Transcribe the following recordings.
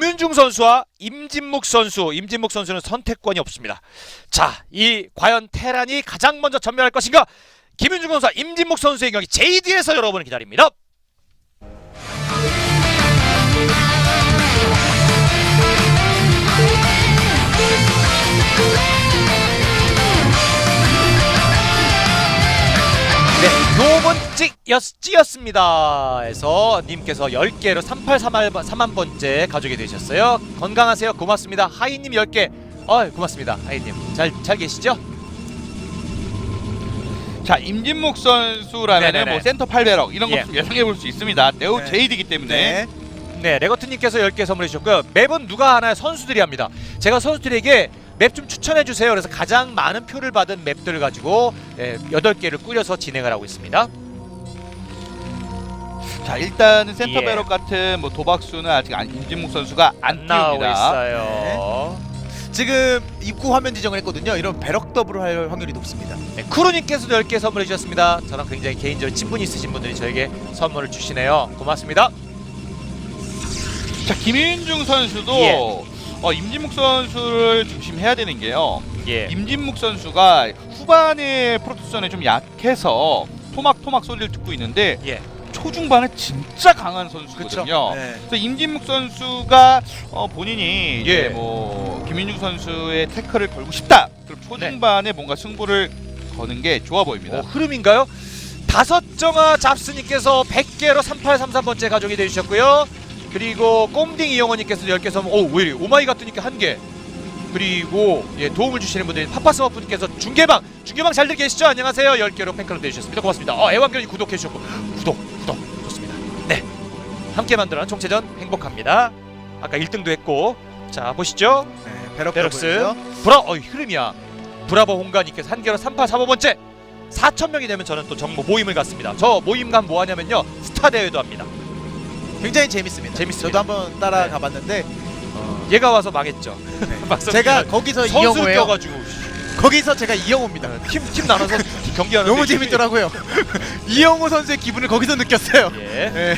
김윤중 선수와 임진묵 선수. 임진묵 선수는 선택권이 없습니다. 자, 이 과연 테란이 가장 먼저 전멸할 것인가? 김윤중 선수와 임진묵 선수의 경기 JD에서 여러분을 기다립니다. 찌였습니다. 에서 님께서 10개로 3838만 번째 가족이 되셨어요. 건강하세요. 고맙습니다. 하이님 10개. 어, 고맙습니다. 하이님. 잘, 잘 계시죠? 자 임진묵 선수라면 네네네. 뭐 센터 800억 이런 예. 것도 예상해 볼 수 있습니다. 네오 네. 제이드이기 때문에 네. 네, 레거트님께서 10개 선물해 주셨고요. 맵은 누가 하나요? 선수들이 합니다. 제가 선수들에게 맵 좀 추천해 주세요. 그래서 가장 많은 표를 받은 맵들을 가지고 예, 8개를 꾸려서 진행을 하고 있습니다. 자 일단은 센터 예. 배럭 같은 뭐 도박수는 아직 안, 임진묵 선수가 안 나오고 띄웁니다. 있어요. 지금 입구 화면 지정을 했거든요. 이런 배럭 더블을 할 확률이 높습니다. 네, 크루님께서도 10개 선물해 주셨습니다. 저랑 굉장히 개인적으로 친분이 있으신 분들이 저에게 선물을 주시네요. 고맙습니다. 자 김윤중 선수도 예. 어, 임진묵 선수를 조심해야 되는 게요. 예. 임진묵 선수가 후반에 프로토스전에 좀 약해서 토막 토막 소리를 듣고 있는데 예. 초중반에 진짜 강한 선수거든요. 네. 그래서 임진묵 선수가 어, 본인이 예. 뭐 김민중 선수의 태클을 걸고 싶다. 그럼 초중반에 뭔가 승부를 거는 게 좋아 보입니다. 어, 흐름인가요? 다섯 정아 잡스님께서 100개로 3833번째 가족이 되주셨고요. 그리고 꼼딩 이영호님께서 10개 선물. 오, 왜 이래? 오마이갓드님께 한 개. 그리고 예, 도움을 주시는 분들 파파스머프님께서 중계방 중계방 잘들 계시죠? 안녕하세요. 10개로 팬클럽 되주셨습니다. 고맙습니다. 어, 애완견이 구독해 주셨고 구독. 네. 함께 만들어낸 총체전 행복합니다. 아까 1등도 했고 자 보시죠. 네. 베럭스. 브라 어 흐름이야 브라보 홍가님께서 한 개로 3845번째 4천 명이 되면 저는 또 정모 모임을 갖습니다 저 모임 간 뭐 하냐면요 스타 대회도 합니다 굉장히 재밌습니다. 재밌습니다. 저도 한번 따라가 봤는데 얘가 와서 망했죠 막상 제가 거기서 이영호예요. 껴가지고 거기서 제가 이영호입니다. 팀, 팀 나눠서 경기하는 너무 재밌더라고요. 이영호 선수의 기분을 거기서 느꼈어요. 예. 네.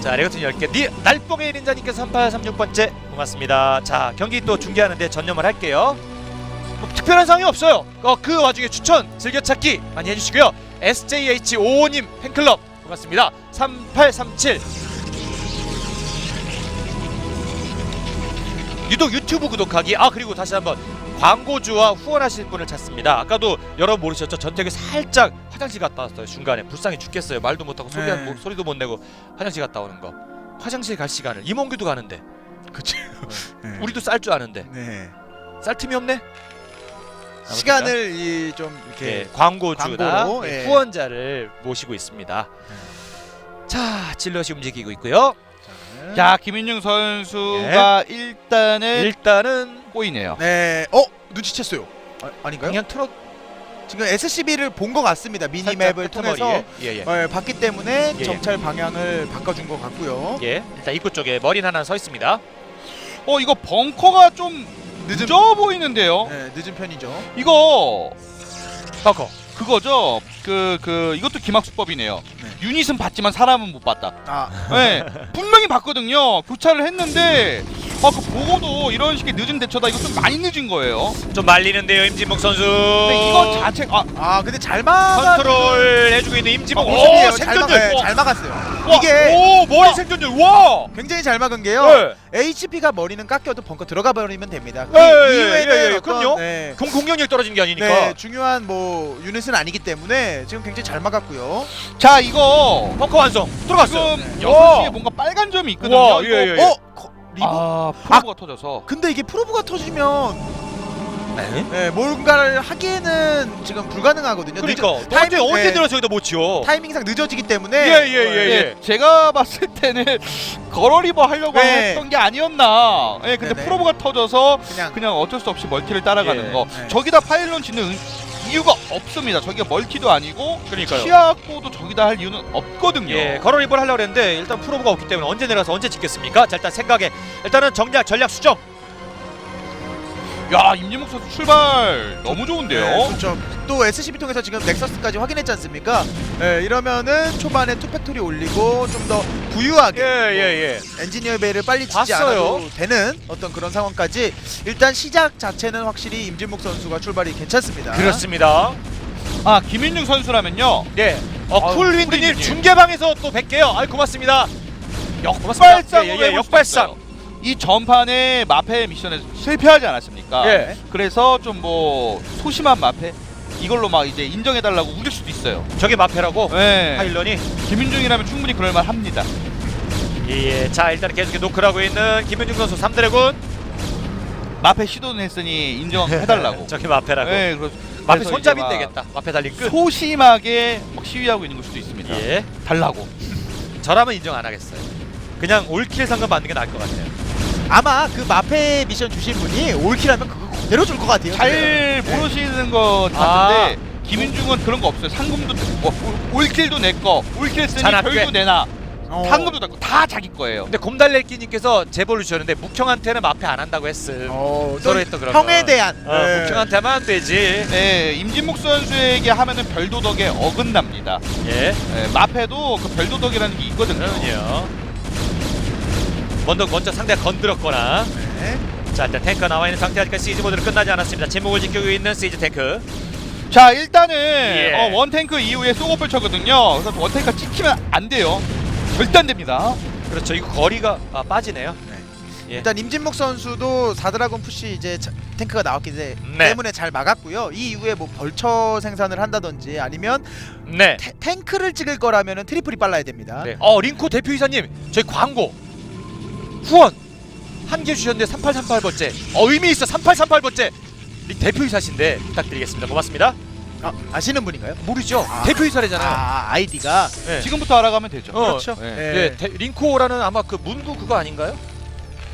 자 레거튼 10개. 니, 날뽕의 1인자님께서 3836번째. 고맙습니다. 자 경기 또 중계하는데 전념을 할게요. 뭐 특별한 상황이 없어요. 어, 그 와중에 추천 즐겨찾기 많이 해주시고요. SJH55님 팬클럽. 고맙습니다. 3837 유독 유튜브 구독하기. 아 그리고 다시 한번 광고주와 후원하실 분을 찾습니다. 아까도 여러분 모르셨죠? 전태규 살짝 화장실 갔다 왔어요 중간에 불쌍해 죽겠어요 말도 못하고 소리 한- 네. 뭐, 소리도 못 내고 화장실 갔다 오는 거 화장실 갈 시간을 이몽규도 가는데 그쵸. 네. 우리도 쌀 줄 아는데 네. 쌀 틈이 없네 시간을 이좀 예, 이렇게 광고주나 광고로, 예, 예. 후원자를 모시고 있습니다 자 질럿이 움직이고 있고요 자 김윤중 선수가 일단은 일단은 꼬이네요. 네. 어 눈치챘어요. 아, 아닌가요? 그냥 틀어 지금 SCB를 본 것 같습니다. 미니맵을 통해서 예예 어, 봤기 때문에 예. 정찰 방향을 바꿔준 것 같고요. 예. 일단 입구 쪽에 머리 하나 서 있습니다 어 이거 벙커가 좀 늦은 늦어 보이는데요. 네, 늦은 편이죠. 이거 버커 그거죠. 그 그 이것도 기막수법이네요. 네. 유닛은 봤지만 사람은 못 봤다. 아, 네, 분명히 봤거든요. 교차를 했는데 아, 그 보고도 이런 식의 늦은 대처다. 이거 좀 많이 늦은 거예요. 좀 말리는데요 임진목 선수 근데 이거 자체 아 아 근데 잘 막아. 컨트롤 해주고 있는 임진목 어, 오 모습이에요. 잘, 막, 네, 와, 잘 막았어요. 와, 이게 오 머리 생존율 와 굉장히 잘 막은 게요. 네. HP가 머리는 깎여도 벙커 들어가 버리면 됩니다. 그 예, 예, 이후에는 예, 예, 어떤, 그럼요. 네, 공, 공격력 떨어진 게 아니니까 네, 중요한 뭐 유닛은 아니기 때문에 지금 굉장히 잘 막았고요. 자 이거 벙커 완성 들어갔어요 지금 와. 6시에 뭔가 빨간 점이 있거든요. 와, 이거 예, 예, 예. 어? 거- 리브? 아 프로브가 터져서 근데 이게 프로브가 터지면 네? 네, 뭔가를 하기에는 지금 불가능하거든요. 그러니까 늦어- 언제 타이밍, 언제 네, 들어서 여기다 못 지어 타이밍상 늦어지기 때문에 예, 예, 예. 예, 제가 봤을 때는 걸어리버 하려고 네. 했던 게 아니었나. 예, 근데 네네. 프로브가 터져서 그냥 그냥 어쩔 수 없이 멀티를 따라가는 예. 거. 네. 저기다 파일런 짓는 이유가 없습니다. 저기가 멀티도 아니고 그러니까요 시야고도 저기다 할 이유는 없거든요. 예, 걸어 입을 하려고 했는데 일단 프로브가 없기 때문에 언제 내려서 언제 짓겠습니까? 자, 일단 생각에 일단은 정략 전략 수정. 야 임진묵 선수 출발 너무 좋은데요. 네, 그렇죠. 또 SCB 통해서 지금 넥서스까지 확인했지 않습니까? 네, 이러면은 초반에 투팩토리 올리고 좀 더 부유하게 예 예 예. 엔지니어 베이를 빨리 치지 봤어요. 않아도 되는 어떤 그런 상황까지 일단 시작 자체는 확실히 임진묵 선수가 출발이 괜찮습니다. 그렇습니다. 아 김윤중 선수라면요. 예. 어 아유, 쿨윈드님 쿨윈드님. 중계방에서 또 뵐게요. 아이 고맙습니다. 역발상 예, 예, 예, 역발상. 이 전판에 마페 미션에서 실패하지 않았습니까? 예. 그래서 좀 뭐 소심한 마페 이걸로 막 이제 인정해달라고 우길 수도 있어요. 저게 마페라고 네. 파일런이. 김윤중이라면 충분히 그럴 만 합니다. 예. 자 일단 계속 노크를 하고 있는 김현중 선수 3드래곤. 마페 시도는 했으니 인정해달라고. 저게 마페라고. 네, 마페 그래서 손잡이 이제 막 되겠다. 마페 달린 끝. 소심하게 막 시위하고 있는 걸 수도 있습니다. 예. 달라고. 저라면 인정 안 하겠어요. 그냥 올킬 상금 받는 게 나을 것 같아요. 아마 그 마페 미션 주신 분이 올킬하면 그거 그대로 줄 것 같아요. 잘 네. 모르시는 것 같은데 김윤중은 그런 거 없어요. 상금도 뭐, 올- 올킬도 내 거, 올킬 쓰니 별도 내놔. 어. 상금도 내 거, 다 자기 거예요. 근데 곰달래끼님께서 제보를 주셨는데 묵형한테는 마페 안 한다고 했음. 어, 서로 또 했던 그런 형에 거. 대한 어, 네. 묵형한테만 되지. 네, 임진묵 선수에게 하면은 별도덕에 어긋납니다. 예. 네, 마페도 그 별도덕이라는 게 있거든요. 그럼요. 먼저 먼저 상대가 건드렸거나. 네. 자 일단 탱크가 나와 있는 상태 아직까지 시즈 모드는 끝나지 않았습니다. 제목을 지키고 있는 시즈 탱크. 자, 일단은 예. 어, 원탱크 이후에 쏘고벌 쳐거든요. 그래서 원탱크가 찍히면 안 돼요. 절대 안 됩니다. 그렇죠. 이거 거리가 아, 빠지네요. 예. 일단 임진묵 선수도 사드라곤 푸시 이제 자- 탱크가 나왔기 때- 네. 때문에 잘 막았고요. 이 이후에 뭐 벌처 생산을 한다든지 아니면 네. 태- 탱크를 찍을 거라면은 트리플이 빨라야 됩니다. 네. 어 링코 대표이사님 저희 광고 후원 한 개 주셨는데 3838번째. 어 의미 있어 3838번째. 대표이사신데 부탁드리겠습니다. 고맙습니다. 아, 아시는 분인가요? 모르죠? 아. 대표이사래잖아요. 아 아이디가 네. 지금부터 알아가면 되죠. 어, 그렇죠. 네. 예. 예, 대- 링코라는 아마 그 문구 그거 아닌가요?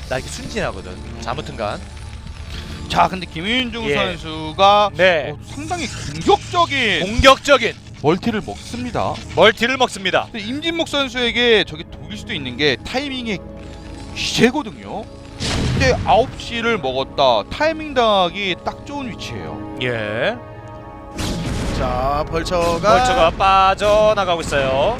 나 이렇게 순진하거든. 자, 아무튼간. 자, 근데 김윤중 예. 선수가 네. 어, 상당히 공격적인 공격적인 멀티를 먹습니다. 멀티를 먹습니다. 임진묵 선수에게 저게 독일 수도 있는 게 타이밍이 기재거든요. 근데 9시를 먹었다. 타이밍 당하기 딱 좋은 위치예요. 예. 자 벌처가 벌처가 빠져나가고 있어요.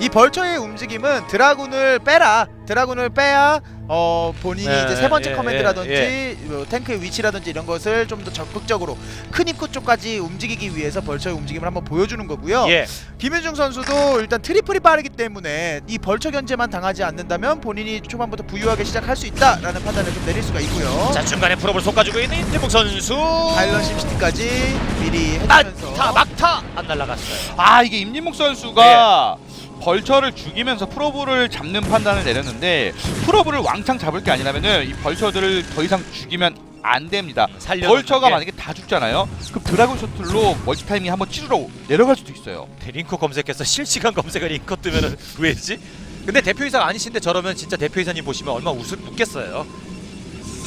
이 벌처의 움직임은 드라군을 빼라 드라군을 빼야 어 본인이 네, 이제 세 번째 예, 커맨드라든지 예, 뭐 탱크의 위치라든지 이런 것을 좀 더 적극적으로 큰 입구 쪽까지 움직이기 위해서 벌처의 움직임을 한번 보여주는 거고요. 예. 김윤중 선수도 일단 트리플이 빠르기 때문에 이 벌처 견제만 당하지 않는다면 본인이 초반부터 부유하게 시작할 수 있다라는 판단을 좀 내릴 수가 있고요. 자, 중간에 풀업을 솎아주고 있는 임태묵 선수. 파일럿 심시티까지 미리 아, 해주면서 막타, 막타 안 날아갔어요. 아 이게 임진묵 선수가 벌처를 죽이면서 프로브를 잡는 판단을 내렸는데 프로브를 왕창 잡을 게 아니라면은 이 벌처들을 더 이상 죽이면 안 됩니다. 살려. 벌처가 만약에 다 죽잖아요. 그럼 드라곤 셔틀로 멀티 타이밍 한번 찌르러 내려갈 수도 있어요. 링코 검색해서 실시간 검색을 링코 뜨면은 왜지? 근데 대표이사가 아니신데 저러면 진짜 대표이사님 보시면 얼마나 웃을 웃겠어요.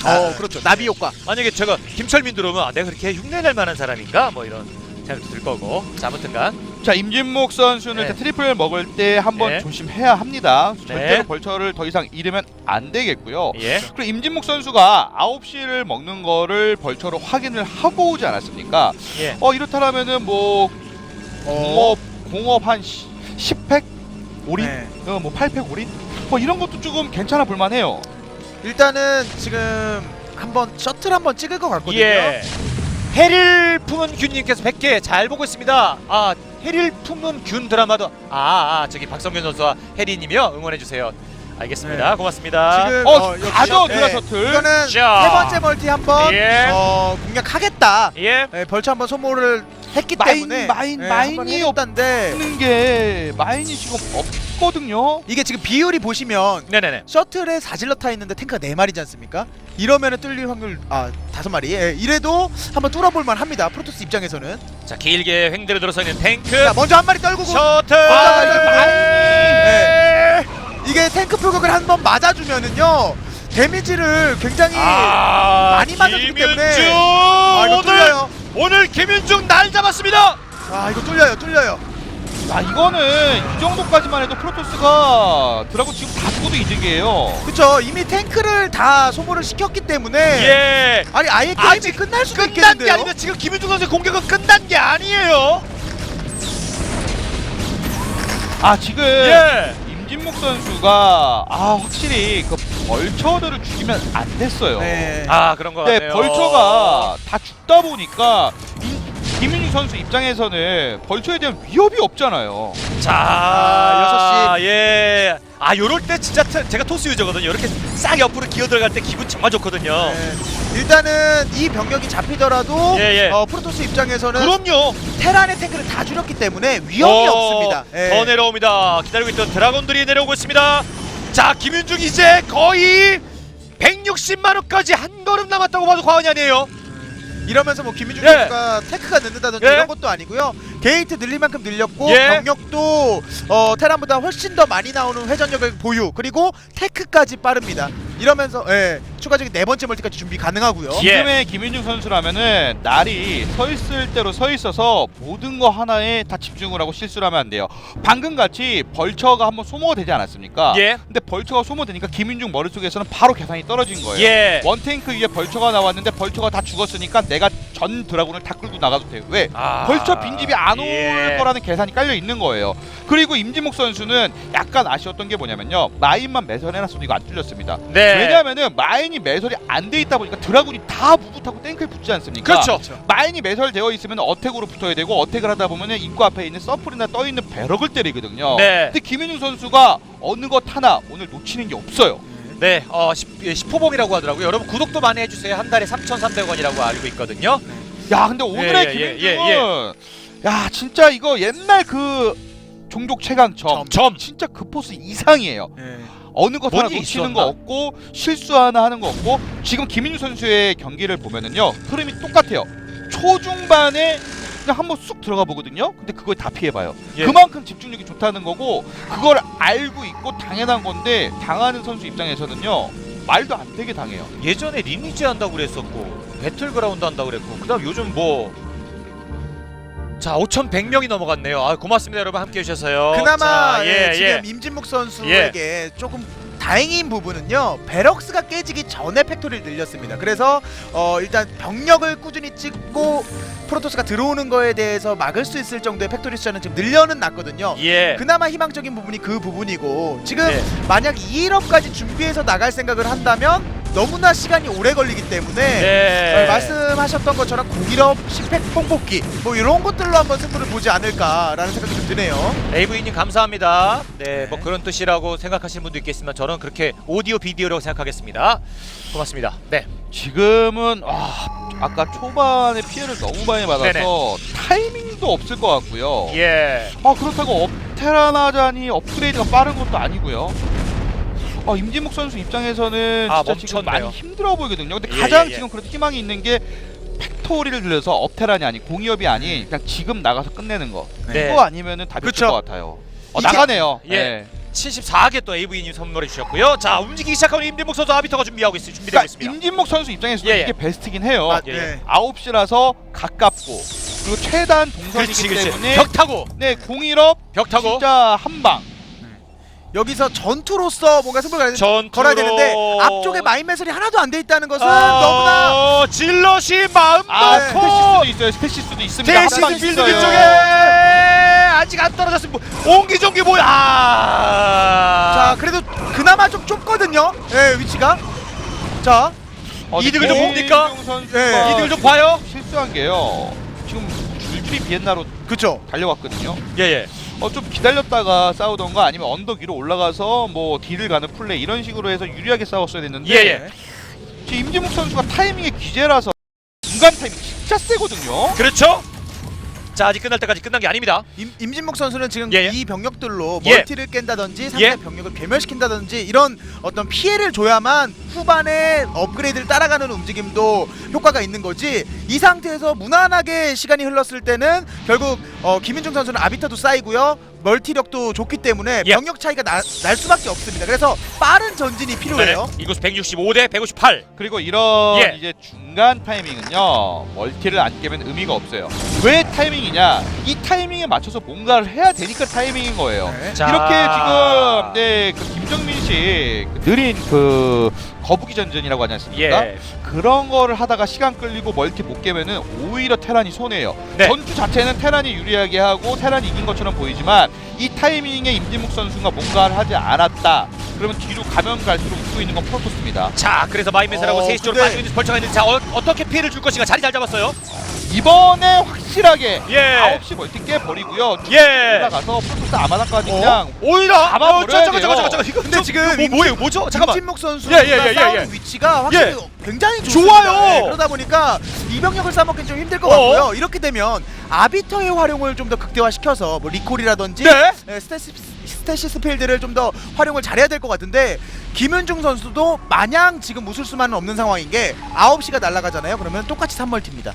어 그렇죠 나비 효과 만약에 제가 김철민 들어오면 아, 내가 그렇게 흉내낼 만한 사람인가? 뭐 이런 생각도 들 거고. 자, 아무튼간 자 임진묵 선수는 네. 일단 트리플 먹을 때 한번 네. 조심해야 합니다. 네. 절대로 벌처를 더 이상 잃으면 안 되겠고요. 예. 그리고 임진묵 선수가 9시를 먹는 거를 벌처로 확인을 하고 오지 않았습니까? 예. 어 이렇다면은 뭐 어, 공업 공업 한 10팩 올인, 네. 어, 뭐 8팩 올인, 뭐 이런 것도 조금 괜찮아 볼만해요. 일단은 지금 한번 셔틀 한번 찍을 것 같거든요. 예. 해릴 품은 균님께서 100개 잘 보고 있습니다. 아, 해릴 품은 균 드라마도 아, 아 저기 박성균 선수와 해리님이요 응원해 주세요. 알겠습니다. 네. 고맙습니다. 지금 어, 역시 가죠, 네, 드라 셔틀. 이거는 자. 세 번째 멀티 한번 예. 어, 공략하겠다. 예. 네, 벌처 한번 소모를 했기 마인, 때문에 마인, 네, 마인이 해줬다는데 하는 게 마인이 지금 없거든요. 이게 지금 비율이 보시면 네네네. 셔틀에 사질러 타 있는데 탱크가 네 마리지 않습니까? 이러면은 뚫릴 확률 아 다섯 마리. 예, 이래도 한번 뚫어볼 만합니다. 프로토스 입장에서는. 자 길게 횡대로 들어서 있는 탱크. 자 먼저 한 마리 떨구고 셔틀. 아, 이거 많이- 네. 이게 탱크 표격을 한 번 맞아주면은요 데미지를 굉장히 아, 많이 맞았기 때문에 김윤중 아 이거 오늘 뚫려요. 오늘 김윤중 날 잡았습니다. 아 이거 뚫려요, 뚫려요. 야 이거는 이 정도까지만 해도 프로토스가 드라곤 지금 다 죽어도 이득이에요. 그쵸 이미 탱크를 다 소모를 시켰기 때문에 예. 아니 아예 게임이 아직 끝날 수도 끝난 있겠는데요. 게 아니라 지금 김윤중 선수의 공격은 끝난 게 아니에요. 아 지금 예. 임진묵 선수가 아 확실히 그 벌처들을 죽이면 안 됐어요. 네. 아 그런 거 근데 같네요. 벌처가 다 죽다 보니까 임- 김윤중 선수 입장에서는 벌처에 대한 위협이 없잖아요. 자, 아, 예. 아, 요럴 때 진짜 트- 제가 토스 유저거든요. 이렇게 싹 옆으로 기어 들어갈 때 기분 정말 좋거든요. 네. 일단은 이 병력이 잡히더라도 예, 예. 어, 프로토스 입장에서는 그럼요. 테란의 탱크를 다 줄였기 때문에 위험이 어, 없습니다. 예. 더 내려옵니다. 기다리고 있던 드라곤들이 내려오고 있습니다. 자, 김윤중 이제 거의 160만 원까지 한 걸음 남았다고 봐도 과언이 아니에요. 이러면서 뭐 김민중 예. 선수가 테크가 늦는다든지 예. 이런 것도 아니고요. 게이트 늘릴 만큼 늘렸고 예. 병력도 어, 테란보다 훨씬 더 많이 나오는 회전력을 보유 그리고 테크까지 빠릅니다. 이러면서 예, 추가적인 네 번째 멀티까지 준비 가능하고요. 예. 지금의 김윤중 선수라면은 날이 서 있을 대로 서 있어서 모든 거 하나에 다 집중을 하고 실수를 하면 안 돼요. 방금 같이 벌처가 한번 소모가 되지 않았습니까? 예. 근데 벌처가 소모되니까 김윤중 머릿속에서는 바로 계산이 떨어진 거예요. 예. 원탱크 위에 벌처가 나왔는데 벌처가 다 죽었으니까 내가 전 드라군을 다 끌고 나가도 돼. 왜? 아, 벌처 빈집이 안올 예. 거라는 계산이 깔려 있는 거예요. 그리고 임진목 선수는 약간 아쉬웠던 게 뭐냐면요. 마인만 매설해놨어도 이거 안 뚫렸습니다. 네. 왜냐하면은 마인 이 매설이 안 돼 있다 보니까 드라군이 다 무붙하고 탱크에 붙지 않습니까? 그렇죠. 마인이 매설되어 있으면 어택으로 붙어야 되고 어택을 하다 보면은 입구 앞에 있는 서플이나 떠 있는 배럭을 때리거든요. 네. 근데 김윤중 선수가 어느 것 하나 오늘 놓치는 게 없어요. 네, 어, 10, 예, 10호봉이라고 하더라고요. 여러분 구독도 많이 해주세요. 한 달에 3,300원이라고 알고 있거든요. 야, 근데 오늘의 예, 예, 김윤중은 예, 야 진짜 이거 옛날 그 종족 최강점 점. 진짜 그 포스 이상이에요. 예. 어느 것 하나 놓치는? 거 없고 실수 하나 하는 거 없고 지금 김민주 선수의 경기를 보면은요 흐름이 똑같아요. 초중반에 그냥 한번 쑥 들어가 보거든요. 근데 그걸 다 피해봐요. 예. 그만큼 집중력이 좋다는 거고 그걸 알고 있고 당연한 건데 당하는 선수 입장에서는요 말도 안 되게 당해요. 예전에 리니지 한다고 그랬었고 배틀그라운드 한다고 그랬고 그다음 요즘 뭐 자, 5,100명이 넘어갔네요. 아, 고맙습니다, 여러분 함께 해 주셔서요. 그나마 자, 예, 예, 지금 예. 임진묵 선수에게 조금 다행인 부분은요 베럭스가 깨지기 전에 팩토리를 늘렸습니다 그래서 어 일단 병력을 꾸준히 찍고 프로토스가 들어오는 거에 대해서 막을 수 있을 정도의 팩토리 숫자는 지금 늘려는 놨거든요 예. 그나마 희망적인 부분이 그 부분이고 지금 네. 만약 2일업까지 준비해서 나갈 생각을 한다면 너무나 시간이 오래 걸리기 때문에 네. 어, 말씀하셨던 것처럼 공일업, 10팩 뽕뽑기 뭐 이런 것들로 한번 승부를 보지 않을까라는 생각이 좀 드네요. AV님 감사합니다. 네, 네. 뭐 그런 뜻이라고 생각하시는 분도 있겠지만 저는 그렇게 오디오 비디오라고 생각하겠습니다. 고맙습니다. 네. 지금은 아, 아까 초반에 피해를 너무 많이 받아서 네네. 타이밍도 없을 것 같고요. 예. 아 그렇다고 업테라나잔이 업그레이드가 빠른 것도 아니고요. 아 임진묵 선수 입장에서는 아, 진짜 지금 멈췄네요. 많이 힘들어 보이거든요. 근데 예, 가장 예, 예. 지금 그래도 희망이 있는 게 팩토리를 들려서 업테란이 아닌 공이업이 아닌 그냥 지금 나가서 끝내는 거. 네. 그거 아니면은 답이 없을 그쵸. 것 같아요. 어, 이게- 나가네요. 예. 네. 74개 또 AV님 선물해 주셨고요. 자, 움직이기 시작하면 임진목 선수 아비터가 준비하고 있어요. 준비되고 그러니까 있습니다. 임진묵 선수 입장에서는 예, 예. 이게 베스트긴 해요. 아, 예, 네. 9시라서 가깝고 그리고 최단 동선이기 그렇지, 그렇지. 때문에 벽 타고, 네 공일업 벽 타고. 진짜 한 방 여기서 전투로서 뭔가 승부를 전투로 걸어야 되는데 앞쪽에 마인 매설이 하나도 안 돼 있다는 것은 아, 너무나 질럿이 마음 아 네. 스페시스도 있어요 스페시스도 있습니다 테이시스 한방 필드 있어요. 뒤쪽에 아직 안 떨어졌으면 뭐, 옹기종기 뭐야? 자 아, 그래도 그나마 좀 좁거든요. 예 위치가 자 어, 이득을 좀 봅니까? 예. 이득을 좀 봐요. 실수한 게요 지금 줄줄이 비엔나로 그쵸. 달려왔거든요 예예. 어 좀 기다렸다가 싸우던가 아니면 언덕 위로 올라가서 뭐 딜을 가는 플레이 이런 식으로 해서 유리하게 싸웠어야 됐는데 예 예. 지금 임진묵 선수가 타이밍이 기재라서 중간 타이밍 진짜 세거든요 그렇죠. 자, 아직 끝날 때까지 끝난 게 아닙니다. 임, 임진묵 선수는 지금 예, 예. 이 병력들로 예. 멀티를 깬다든지 상대 예. 병력을 괴멸시킨다든지 이런 어떤 피해를 줘야만 후반에 업그레이드를 따라가는 움직임도 효과가 있는 거지 이 상태에서 무난하게 시간이 흘렀을 때는 결국 어, 김윤중 선수는 아비타도 쌓이고요. 멀티력도 좋기 때문에 예. 병력 차이가 나, 날 수밖에 없습니다. 그래서 빠른 전진이 필요해요. 네. 이곳 165 대 158. 그리고 이런 예. 이제 중간 타이밍은요 멀티를 안 깨면 의미가 없어요. 왜 타이밍이냐? 이 타이밍에 맞춰서 뭔가를 해야 되니까 타이밍인 거예요. 네. 자. 이렇게 지금 네, 그 김정민 씨그 느린 그 거북이 전전이라고 하지 않습니까? 예. 그런 거를 하다가 시간 끌리고 멀티 못 깨면은 오히려 테란이 손해예요. 네. 전투 자체는 테란이 유리하게 하고 테란이 이긴 것처럼 보이지만 이 타이밍에 임진묵 선수가 뭔가를 하지 않았다. 그러면 뒤로 가면 갈수록 웃고 있는 건 프로토스입니다. 자, 그래서 마이메스라고 어, 세시 쪽으로 근데- 빠지고 있는 벌처가 있는데 자, 어, 어떻게 피해를 줄 것인가 자리 잘 잡았어요. 이번에 확실하게 예. 9시 멀티 깨버리고요. 예. 올라가서 프로토스 아마다까지 어? 그냥 오히려 잡아버려야 저거 돼요. 저거 저거 이거 근데 저- 지금 뭐 뭐예요? 뭐죠? 잠깐만. 김진묵 선수가 예, 예, 예, 예, 싸우는 예. 위치가 확실히 예. 굉장히 좋습니다. 좋아요. 예, 그러다 보니까 이병력을 싸먹기 좀 힘들 것 어? 같고요. 이렇게 되면 아비터의 활용을 좀 더 극대화시켜서 뭐 리콜이라든지 네. 예, 스테시, 스테시스 필드를 좀 더 활용을 잘해야 될 것 같은데 김윤중 선수도 마냥 지금 웃을 수만은 없는 상황인 게 9시가 날아가잖아요. 그러면 똑같이 3멀티입니다.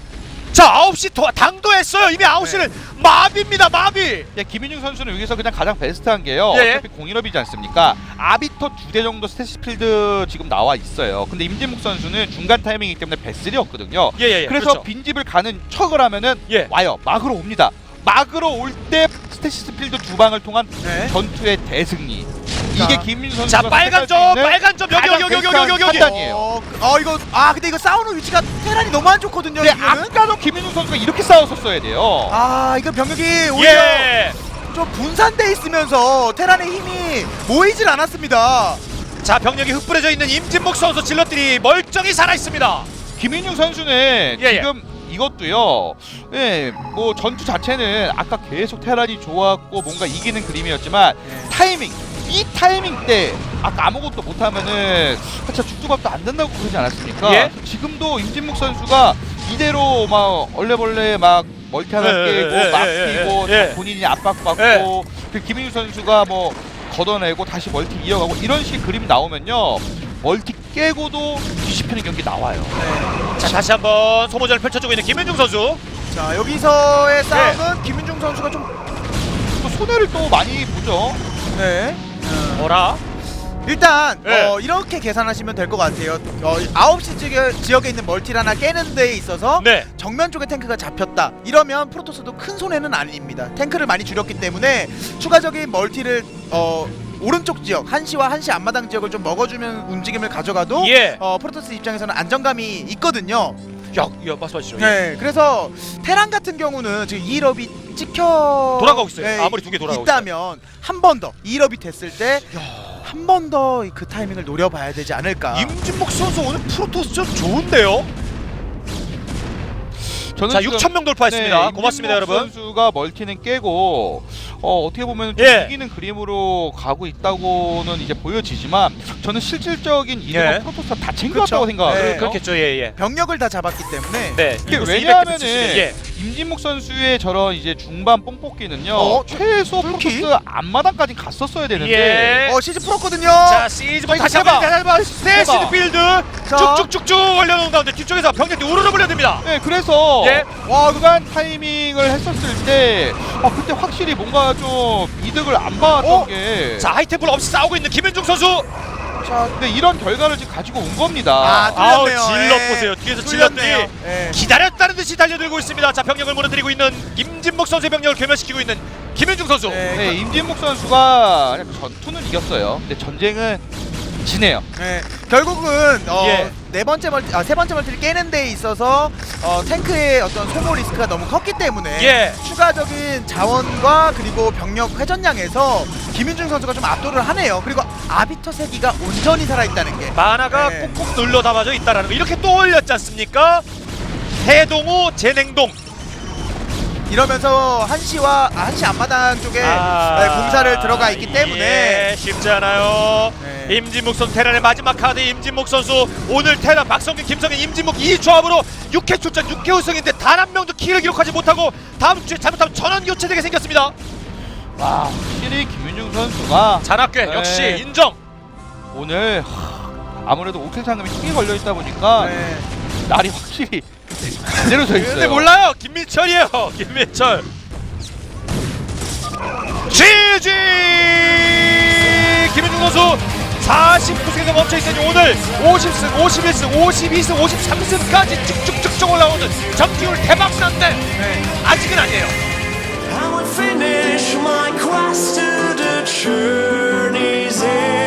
자, 9시 더 당도했어요. 이미 9시는 마비입니다. 마비. 예, 김인중 선수는 여기서 그냥 가장 베스트한 게요. 예. 어차피 공인업이지 않습니까? 아비터 두 대 정도 스테시필드 지금 나와 있어요. 근데 임진묵 선수는 중간 타이밍이기 때문에 베슬이었거든요. 예, 예, 예. 그래서 그렇죠. 빈집을 가는 척을 하면은 예. 와요. 막으로 옵니다. 막으로 올 때 스테시필드 두 방을 통한 네. 전투의 대승리. 자. 이게 김민중 선수 자, 빨간 점, 빨간 점 여기 여기 여기 여기 여기 여기. 판단이에요. 어, 그- 어 이거 아 근데 이거 싸우는 위치가 테란이 너무 안 좋거든요. 근데 지금은. 아까도 김민중 선수가 이렇게 싸웠었어야 돼요. 아 이거 병력이 오히려 예. 좀 분산돼 있으면서 테란의 힘이 모이질 않았습니다. 자, 병력이 흩뿌려져 있는 임진목 선수 질럿들이 멀쩡히 살아 있습니다. 김민중 선수는 예, 예. 지금 이것도요. 예, 뭐 전투 자체는 아까 계속 테란이 좋았고 뭔가 이기는 그림이었지만 타이밍 이 타이밍 때 아까 아무것도 못하면은 진짜 죽두밥도 안 된다고 그러지 않았습니까? 예. 지금도 임진묵 선수가 이대로 막 얼레벌레 막 멀티 하나 예, 깨고 예, 막 예, 예, 끼고 예. 본인이 압박받고 예. 그 김민우 선수가 뭐 걷어내고 다시 멀티 이어가고 이런 식의 그림이 나오면요 멀티 깨고도 뒤집히는 경기 나와요. 자, 다시 한번 소모전을 펼쳐주고 있는 김현중 선수. 자 여기서의 싸움은 김윤중 선수가 좀 또 손해를 또 많이 보죠. 네. 뭐라? 일단 네. 어, 이렇게 계산하시면 될 것 같아요. 어, 9시 지역, 지역에 있는 멀티를 하나 깨는 데에 있어서 네. 정면 쪽에 탱크가 잡혔다. 이러면 프로토스도 큰 손해는 아닙니다. 탱크를 많이 줄였기 때문에 추가적인 멀티를 어, 오른쪽 지역 한시와 한시 앞마당 지역을 좀 먹어주면 움직임을 가져가도 예. 어, 프로토스 입장에서는 안정감이 있거든요. 야, 야, 말씀하시죠. 네, 그래서 테란 같은 경우는 지금 2일업이 찍혀 돌아가고 있어요. 아무리 두 개 돌아가고 있다면 한 번 더 2일업이 됐을 때한번 더 그 타이밍을 노려봐야 되지 않을까. 임진목 선수 오늘 프로토스 좀 좋은데요? 저는 자, 지금 6천 명 돌파했습니다. 네, 고맙습니다, 임진묵 여러분. 선수가 멀티는 깨고 어, 어떻게 보면 좀 예. 이기는 그림으로 가고 있다고는 이제 보여지지만 저는 실질적인 이득은 예. 프로토스가 다 챙겨왔다고 그쵸. 생각해요. 네. 그렇겠죠. 예, 예. 병력을 다 잡았기 때문에 네. 이게 왜냐하면은 200대 예. 임진묵 선수의 저런 이제 중반 뽕뽑기는요 어? 최소? 프로토스 앞마당까지 갔었어야 되는데 예. 어 시즈 풀었거든요. 자, 아이고, 다시 해봐. 한번 다시 한번 스테이시드 해봐. 필드 자. 쭉쭉쭉쭉 올려놓은 가운데 뒤쪽에서 병력들이 우르르 몰려듭니다. 네, 그래서 예. 와 그간 타이밍을 했었을 때 아, 그때 확실히 뭔가 좀 이득을 안 봤던 어? 게 자, 하이템플 없이 싸우고 있는 김현중 선수. 자, 근데 이런 결과를 지금 가지고 온 겁니다. 아, 아우, 뚫렸네요. 질럿 예. 보세요. 뒤에서 뚫렸네요. 질럿들이 예. 기다렸다는 듯이 달려들고 있습니다. 자, 병력을 무너뜨리고 있는 임진목 선수의 병력을 괴멸시키고 있는 김현중 선수. 네, 네, 임진묵 선수가 전투는 이겼어요. 근데 전쟁은 지네요. 네, 결국은 어, 예. 네 번째 멀티, 아, 세 번째 멀티를 깨는 데 있어서 어, 탱크의 어떤 소모 리스크가 너무 컸기 때문에 예. 추가적인 자원과 그리고 병력 회전량에서 김윤중 선수가 좀 압도를 하네요. 그리고 아비터 세기가 온전히 살아있다는 게 만화가 네. 꾹꾹 눌러 담아져 있다라는 거 이렇게 또 올렸지 않습니까? 해동호 재냉동 이러면서 한시와 아, 한시 앞마당 쪽에 네, 공사를 들어가 있기 때문에 예, 쉽지 않아요. 네. 임진묵 선수 테란의 마지막 카드 임진묵 선수 오늘 테란 박성균 김성현 임진묵 이 조합으로 6회 출전 6회 우승인데 단 한 명도 킬을 기록하지 못하고 다음 주에 잘못하면 전원 교체되게 생겼습니다. 와, 확실히 김윤중 선수가 잔악괴 네. 역시 인정. 오늘 하, 아무래도 오킬 상금이 크게 걸려 있다 보니까 네. 날이 확실히 제대로 서 있어요. 근데 몰라요 김민철이에요 김민철. GG 김현중 선수 49승에서 멈춰있더니 오늘 50승, 51승, 52승, 53승까지 쭉쭉쭉쭉 올라오는 정기율 대박난데 네. 아직은 아니에요 I would finish my quest to the journey's end.